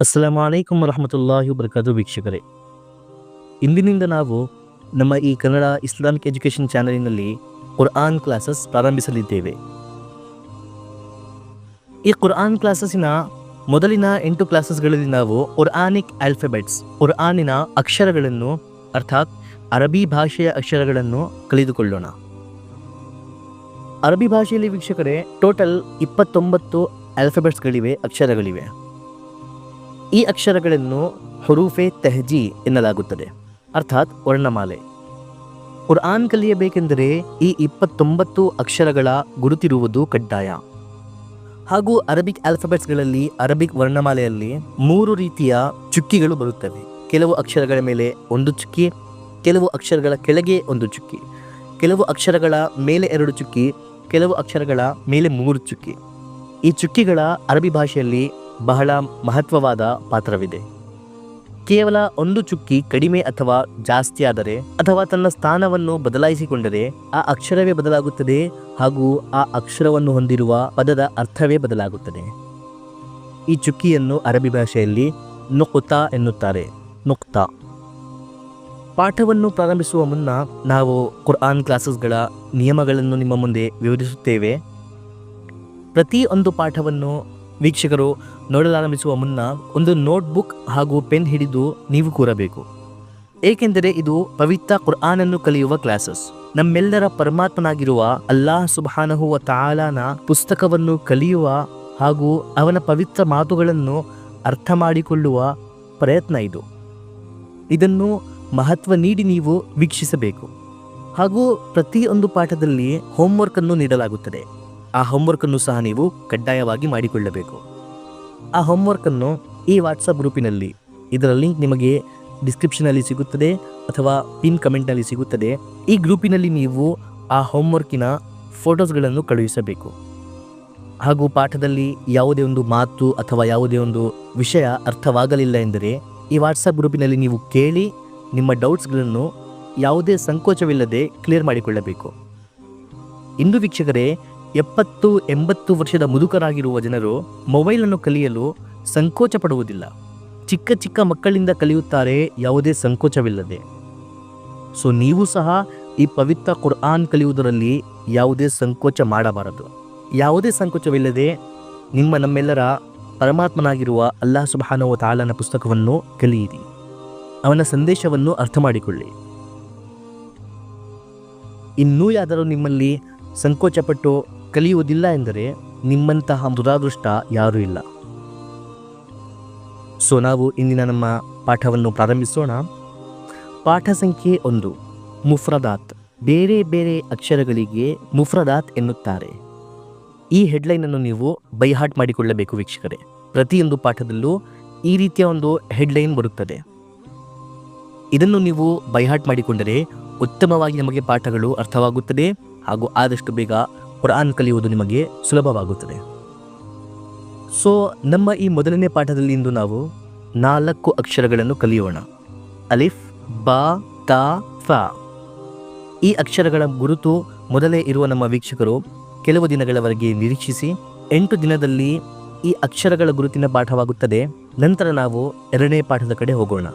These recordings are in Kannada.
ಅಸ್ಸಲಾಂ ಅಲೈಕುಮ್ ರಹಮತುಲ್ಲಾಹಿ ಬರಕಾತು ವೀಕ್ಷಕರೇ. ಇಂದಿನಿಂದ ನಾವು ನಮ್ಮ ಈ ಕನ್ನಡ ಇಸ್ಲಾಮಿಕ್ ಎಜುಕೇಷನ್ ಚಾನಲಿನಲ್ಲಿ ಕುರ್ಆನ್ ಕ್ಲಾಸಸ್ ಪ್ರಾರಂಭಿಸಲಿದ್ದೇವೆ. ಈ ಕುರ್ಆನ್ ಕ್ಲಾಸಸ್ಸಿನ ಮೊದಲಿನ ಎಂಟು ಕ್ಲಾಸಸ್ಗಳಲ್ಲಿ ನಾವು ಕುರ್ಆನಿಕ್ ಆಲ್ಫಬೆಟ್ಸ್ ಕುರ್ಆನಿನ ಅಕ್ಷರಗಳನ್ನು ಅರ್ಥಾತ್ ಅರಬಿ ಭಾಷೆಯ ಅಕ್ಷರಗಳನ್ನು ಕಲಿದುಕೊಳ್ಳೋಣ. ಅರಬಿ ಭಾಷೆಯಲ್ಲಿ ವೀಕ್ಷಕರೇ ಟೋಟಲ್ ಇಪ್ಪತ್ತೊಂಬತ್ತು ಆಲ್ಫೆಬೆಟ್ಸ್ಗಳಿವೆ ಅಕ್ಷರಗಳಿವೆ. ಈ ಅಕ್ಷರಗಳನ್ನು ಹುರೂಫೆ ತೆಹಜಿ ಎನ್ನಲಾಗುತ್ತದೆ. ಅರ್ಥಾತ್ ವರ್ಣಮಾಲೆ. ಕುರ್ಆನ್ ಕಲಿಯಬೇಕೆಂದರೆ ಈ ಇಪ್ಪತ್ತೊಂಬತ್ತು ಅಕ್ಷರಗಳ ಗುರುತಿರುವುದು ಕಡ್ಡಾಯ. ಹಾಗೂ ಅರಬಿಕ್ ಆಲ್ಫಬೆಟ್ಸ್ಗಳಲ್ಲಿ ಅರಬಿಕ್ ವರ್ಣಮಾಲೆಯಲ್ಲಿ ಮೂರು ರೀತಿಯ ಚುಕ್ಕಿಗಳು ಬರುತ್ತವೆ. ಕೆಲವು ಅಕ್ಷರಗಳ ಮೇಲೆ ಒಂದು ಚುಕ್ಕಿ, ಕೆಲವು ಅಕ್ಷರಗಳ ಕೆಳಗೆ ಒಂದು ಚುಕ್ಕಿ, ಕೆಲವು ಅಕ್ಷರಗಳ ಮೇಲೆ ಎರಡು ಚುಕ್ಕಿ, ಕೆಲವು ಅಕ್ಷರಗಳ ಮೇಲೆ ಮೂರು ಚುಕ್ಕಿ. ಈ ಚುಕ್ಕಿಗಳ ಅರಬಿ ಭಾಷೆಯಲ್ಲಿ ಬಹಳ ಮಹತ್ವವಾದ ಪಾತ್ರವಿದೆ. ಕೇವಲ ಒಂದು ಚುಕ್ಕಿ ಕಡಿಮೆ ಅಥವಾ ಜಾಸ್ತಿ ಆದರೆ, ಅಥವಾ ತನ್ನ ಸ್ಥಾನವನ್ನು ಬದಲಾಯಿಸಿಕೊಂಡರೆ ಆ ಅಕ್ಷರವೇ ಬದಲಾಗುತ್ತದೆ ಹಾಗೂ ಆ ಅಕ್ಷರವನ್ನು ಹೊಂದಿರುವ ಪದದ ಅರ್ಥವೇ ಬದಲಾಗುತ್ತದೆ. ಈ ಚುಕ್ಕಿಯನ್ನು ಅರಬಿ ಭಾಷೆಯಲ್ಲಿ ನುಕ್ತಾ ಎನ್ನುತ್ತಾರೆ. ನುಕ್ತಾ. ಪಾಠವನ್ನು ಪ್ರಾರಂಭಿಸುವ ಮುನ್ನ ನಾವು ಕುರ್ಆನ್ ಕ್ಲಾಸಸ್ಗಳ ನಿಯಮಗಳನ್ನು ನಿಮ್ಮ ಮುಂದೆ ವಿವರಿಸುತ್ತೇವೆ. ಪ್ರತಿ ಒಂದು ಪಾಠವನ್ನು ವೀಕ್ಷಕರು ನೋಡಲಾರಂಭಿಸುವ ಮುನ್ನ ಒಂದು ನೋಟ್ಬುಕ್ ಹಾಗೂ ಪೆನ್ ಹಿಡಿದು ನೀವು ಕೂರಬೇಕು. ಏಕೆಂದರೆ ಇದು ಪವಿತ್ರ ಕುರ್ಆನನ್ನು ಕಲಿಯುವ ಕ್ಲಾಸಸ್. ನಮ್ಮೆಲ್ಲರ ಪರಮಾತ್ಮನಾಗಿರುವ ಅಲ್ಲಾಹ್ ಸುಬಾನಹುವ ತಾಲಾನ ಪುಸ್ತಕವನ್ನು ಕಲಿಯುವ ಹಾಗೂ ಅವನ ಪವಿತ್ರ ಮಾತುಗಳನ್ನು ಅರ್ಥ ಮಾಡಿಕೊಳ್ಳುವ ಪ್ರಯತ್ನ ಇದು. ಇದನ್ನು ಮಹತ್ವ ನೀಡಿ ನೀವು ವೀಕ್ಷಿಸಬೇಕು. ಹಾಗೂ ಪ್ರತಿಯೊಂದು ಪಾಠದಲ್ಲಿ ಹೋಮ್ವರ್ಕ್ ಅನ್ನು ನೀಡಲಾಗುತ್ತದೆ. ಆ ಹೋಮ್ವರ್ಕ್ ಅನ್ನು ಸಹ ನೀವು ಕಡ್ಡಾಯವಾಗಿ ಮಾಡಿಕೊಳ್ಳಬೇಕು. ಆ ಹೋಮ್ವರ್ಕ್ ಅನ್ನು ಈ ವಾಟ್ಸಪ್ ಗ್ರೂಪಿನಲ್ಲಿ. ಇದರ ಲಿಂಕ್ ನಿಮಗೆ ಡಿಸ್ಕ್ರಿಪ್ಷನಲ್ಲಿ ಸಿಗುತ್ತದೆ ಅಥವಾ ಪಿನ್ ಕಮೆಂಟ್ನಲ್ಲಿ ಸಿಗುತ್ತದೆ. ಈ ಗ್ರೂಪಿನಲ್ಲಿ ನೀವು ಆ ಹೋಮ್ವರ್ಕಿನ ಫೋಟೋಸ್ಗಳನ್ನು ಕಳುಹಿಸಬೇಕು. ಹಾಗೂ ಪಾಠದಲ್ಲಿ ಯಾವುದೇ ಒಂದು ಮಾತು ಅಥವಾ ಯಾವುದೇ ಒಂದು ವಿಷಯ ಅರ್ಥವಾಗಲಿಲ್ಲ ಎಂದರೆ ಈ ವಾಟ್ಸಪ್ ಗ್ರೂಪಿನಲ್ಲಿ ನೀವು ಕೇಳಿ ನಿಮ್ಮ ಡೌಟ್ಸ್ಗಳನ್ನು ಯಾವುದೇ ಸಂಕೋಚವಿಲ್ಲದೆ ಕ್ಲಿಯರ್ ಮಾಡಿಕೊಳ್ಳಬೇಕು. ಇಂದು ವೀಕ್ಷಕರೇ ಎಪ್ಪತ್ತು, ಎಂಬತ್ತು ವರ್ಷದ ಮುದುಕರಾಗಿರುವ ಜನರು ಮೊಬೈಲನ್ನು ಕಲಿಯಲು ಸಂಕೋಚ ಪಡುವುದಿಲ್ಲ ಚಿಕ್ಕ ಚಿಕ್ಕ ಮಕ್ಕಳಿಂದ ಕಲಿಯುತ್ತಾರೆ, ಯಾವುದೇ ಸಂಕೋಚವಿಲ್ಲದೆ. ಸೊ, ನೀವು ಸಹ ಈ ಪವಿತ್ರ ಕುರ್ಆನ್ ಕಲಿಯುವುದರಲ್ಲಿ ಯಾವುದೇ ಸಂಕೋಚ ಮಾಡಬಾರದು. ಯಾವುದೇ ಸಂಕೋಚವಿಲ್ಲದೆ ನಿಮ್ಮ ನಮ್ಮೆಲ್ಲರ ಪರಮಾತ್ಮನಾಗಿರುವ ಅಲ್ಲಾಹ್ ಸುಬಹಾನವ ತಾಲನ ಪುಸ್ತಕವನ್ನು ಕಲಿಯಿರಿ. ಅವನ ಸಂದೇಶವನ್ನು ಅರ್ಥ ಮಾಡಿಕೊಳ್ಳಿ ಇನ್ನೂ ಯಾದರೂ ನಿಮ್ಮಲ್ಲಿ ಸಂಕೋಚಪಟ್ಟು ಕಲಿಯುವುದಿಲ್ಲ ಎಂದರೆ ನಿಮ್ಮಂತಹ ದುರಾದೃಷ್ಟ ಯಾರೂ ಇಲ್ಲ. ಸೊ ನಾವು ಇಂದಿನ ನಮ್ಮ ಪಾಠವನ್ನು ಪ್ರಾರಂಭಿಸೋಣ. ಪಾಠ ಸಂಖ್ಯೆ ಒಂದು. ಮುಫ್ರದಾತ್. ಬೇರೆ ಬೇರೆ ಅಕ್ಷರಗಳಿಗೆ ಮುಫ್ರದಾತ್ ಎನ್ನುತ್ತಾರೆ. ಈ ಹೆಡ್ಲೈನನ್ನು ನೀವು ಬೈಹಾಟ್ ಮಾಡಿಕೊಳ್ಳಬೇಕು ವೀಕ್ಷಕರೇ. ಪ್ರತಿಯೊಂದು ಪಾಠದಲ್ಲೂ ಈ ರೀತಿಯ ಒಂದು ಹೆಡ್ಲೈನ್ ಬರುತ್ತದೆ. ಇದನ್ನು ನೀವು ಬೈಹಾಟ್ ಮಾಡಿಕೊಂಡರೆ ಉತ್ತಮವಾಗಿ ನಮಗೆ ಪಾಠಗಳು ಅರ್ಥವಾಗುತ್ತದೆ ಹಾಗೂ ಆದಷ್ಟು ಬೇಗ ಕುರಾನ್ ಕಲಿಯುವುದು ನಿಮಗೆ ಸುಲಭವಾಗುತ್ತದೆ. ಸೊ ನಮ್ಮ ಈ ಮೊದಲನೇ ಪಾಠದಲ್ಲಿ ಇಂದು ನಾವು ನಾಲ್ಕು ಅಕ್ಷರಗಳನ್ನು ಕಲಿಯೋಣ. ಅಲಿಫ್, ಬಾ, ತಾ, ಫಾ. ಈ ಅಕ್ಷರಗಳ ಗುರುತು ಮೊದಲೇ ಇರುವ ನಮ್ಮ ವೀಕ್ಷಕರು ಕೆಲವು ದಿನಗಳವರೆಗೆ ನಿರೀಕ್ಷಿಸಿ, ಎಂಟು ದಿನದಲ್ಲಿ ಈ ಅಕ್ಷರಗಳ ಗುರುತಿನ ಪಾಠವಾಗುತ್ತದೆ. ನಂತರ ನಾವು ಎರಡನೇ ಪಾಠದ ಕಡೆ ಹೋಗೋಣ.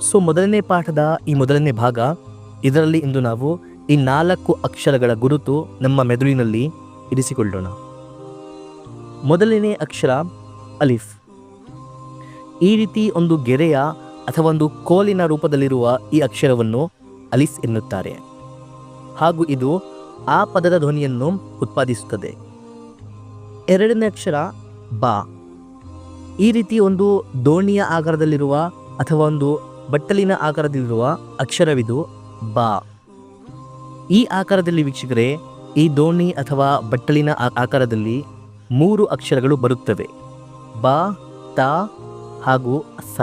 ಸೊ ಮೊದಲನೇ ಪಾಠದ ಈ ಮೊದಲನೇ ಭಾಗ ಇದರಲ್ಲಿ ಇಂದು ನಾವು ಈ ನಾಲ್ಕು ಅಕ್ಷರಗಳ ಗುರುತು ನಮ್ಮ ಮೆದುಳಿನಲ್ಲಿ ಇರಿಸಿಕೊಳ್ಳೋಣ. ಮೊದಲನೇ ಅಕ್ಷರ ಅಲಿಫ್. ಈ ರೀತಿ ಒಂದು ಗೆರೆಯ ಅಥವಾ ಒಂದು ಕೋಲಿನ ರೂಪದಲ್ಲಿರುವ ಈ ಅಕ್ಷರವನ್ನು ಅಲಿಫ್ ಎನ್ನುತ್ತಾರೆ. ಹಾಗೂ ಇದು ಆ ಪದದ ಧ್ವನಿಯನ್ನು ಉತ್ಪಾದಿಸುತ್ತದೆ. ಎರಡನೇ ಅಕ್ಷರ ಬಾ. ಈ ರೀತಿ ಒಂದು ದೋಣಿಯ ಆಕಾರದಲ್ಲಿರುವ ಅಥವಾ ಒಂದು ಬಟ್ಟಲಿನ ಆಕಾರದಲ್ಲಿರುವ ಅಕ್ಷರವಿದು ಬಾ. ಈ ಆಕಾರದಲ್ಲಿ ವೀಕ್ಷಕರೇ, ಈ ದೋಣಿ ಅಥವಾ ಬಟ್ಟಲಿನ ಆಕಾರದಲ್ಲಿ ಮೂರು ಅಕ್ಷರಗಳು ಬರುತ್ತವೆ. ಬಾ, ತಾ ಹಾಗೂ ಸ.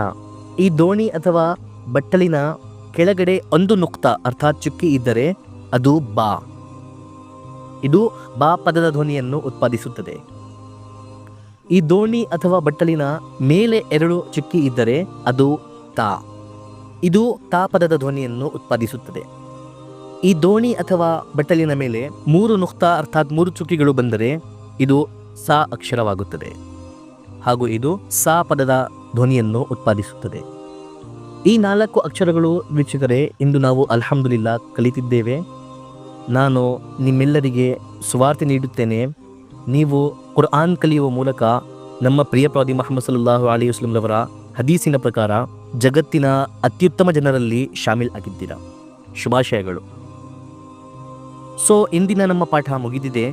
ಈ ದೋಣಿ ಅಥವಾ ಬಟ್ಟಲಿನ ಕೆಳಗಡೆ ಒಂದು ನುಕ್ತ ಅರ್ಥಾತ್ ಚುಕ್ಕಿ ಇದ್ದರೆ ಅದು ಬಾ. ಇದು ಬಾ ಪದದ ಧ್ವನಿಯನ್ನು ಉತ್ಪಾದಿಸುತ್ತದೆ. ಈ ದೋಣಿ ಅಥವಾ ಬಟ್ಟಲಿನ ಮೇಲೆ ಎರಡು ಚುಕ್ಕಿ ಇದ್ದರೆ ಅದು ತಾ. ಇದು ತಾ ಪದದ ಧ್ವನಿಯನ್ನು ಉತ್ಪಾದಿಸುತ್ತದೆ. ಈ ದೋಣಿ ಅಥವಾ ಬಟ್ಟಲಿನ ಮೇಲೆ ಮೂರು ನುಕ್ತ ಅರ್ಥಾತ್ ಮೂರು ಚುಕ್ಕಿಗಳು ಬಂದರೆ ಇದು ಸಾ ಅಕ್ಷರವಾಗುತ್ತದೆ. ಹಾಗೂ ಇದು ಸಾ ಪದದ ಧ್ವನಿಯನ್ನು ಉತ್ಪಾದಿಸುತ್ತದೆ. ಈ ನಾಲ್ಕು ಅಕ್ಷರಗಳು ವೀಕ್ಷಕರೇ, ಇಂದು ನಾವು ಅಲ್ಹಮ್ದುಲಿಲ್ಲಾ ಕಲಿತಿದ್ದೇವೆ. ನಾನು ನಿಮ್ಮೆಲ್ಲರಿಗೆ ಸುವಾರ್ತೆ ನೀಡುತ್ತೇನೆ. ನೀವು ಕುರ್ಆನ್ ಕಲಿಯುವ ಮೂಲಕ ನಮ್ಮ ಪ್ರಿಯ ಪ್ರಾದಿ ಮೊಹಮ್ಮದ್ ಸಲ್ಲಾಹು ಅಲಿ ವಸ್ಲಂರವರ ಹದೀಸಿನ ಪ್ರಕಾರ ಜಗತ್ತಿನ ಅತ್ಯುತ್ತಮ ಜನರಲ್ಲಿ ಶಾಮಿಲ್ ಆಗಿದ್ದೀರಾ. ಶುಭಾಶಯಗಳು. ಸೊ ಇಂದಿನ ನಮ್ಮ ಪಾಠ ಮುಗಿದಿದೆ.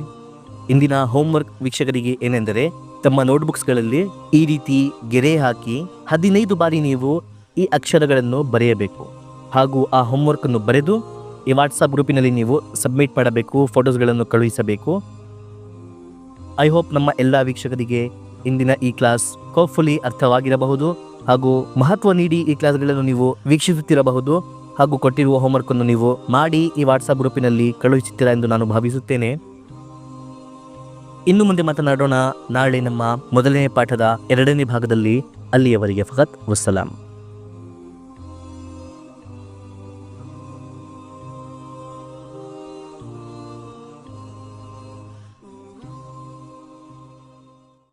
ಇಂದಿನ ಹೋಮ್ವರ್ಕ್ ವೀಕ್ಷಕರಿಗೆ ಏನೆಂದರೆ, ತಮ್ಮ ನೋಟ್ಬುಕ್ಸ್ಗಳಲ್ಲಿ ಈ ರೀತಿ ಗೆರೆ ಹಾಕಿ ಹದಿನೈದು ಬಾರಿ ನೀವು ಈ ಅಕ್ಷರಗಳನ್ನು ಬರೆಯಬೇಕು. ಹಾಗೂ ಆ ಹೋಮ್ವರ್ಕನ್ನು ಬರೆದು ಈ ವಾಟ್ಸಪ್ ಗ್ರೂಪಿನಲ್ಲಿ ನೀವು ಸಬ್ಮಿಟ್ ಮಾಡಬೇಕು ಫೋಟೋಸ್ಗಳನ್ನು ಕಳುಹಿಸಬೇಕು. ಐ ಹೋಪ್ ನಮ್ಮ ಎಲ್ಲ ವೀಕ್ಷಕರಿಗೆ ಇಂದಿನ ಈ ಕ್ಲಾಸ್ ಹೋಪ್ಫುಲಿ ಅರ್ಥವಾಗಿರಬಹುದು ಹಾಗೂ ಮಹತ್ವ ನೀಡಿ ಈ ಕ್ಲಾಸ್ಗಳನ್ನು ನೀವು ವೀಕ್ಷಿಸುತ್ತಿರಬಹುದು. ಹಾಗೂ ಕೊಟ್ಟಿರುವ ಹೋಮ್ವರ್ಕ್ ಅನ್ನು ನೀವು ಮಾಡಿ ಈ ವಾಟ್ಸಪ್ ಗ್ರೂಪಿನಲ್ಲಿ ಕಳುಹಿಸುತ್ತೀರಾ ಎಂದು ನಾನು ಭಾವಿಸುತ್ತೇನೆ. ಇನ್ನು ಮುಂದೆ ಮಾತನಾಡೋಣ ನಾಳೆ ನಮ್ಮ ಮೊದಲನೇ ಪಾಠದ ಎರಡನೇ ಭಾಗದಲ್ಲಿ. ಅಲ್ಲಿಯವರೆಗೆ ಫಕತ್, ವಸ್ಸಲಾಂ.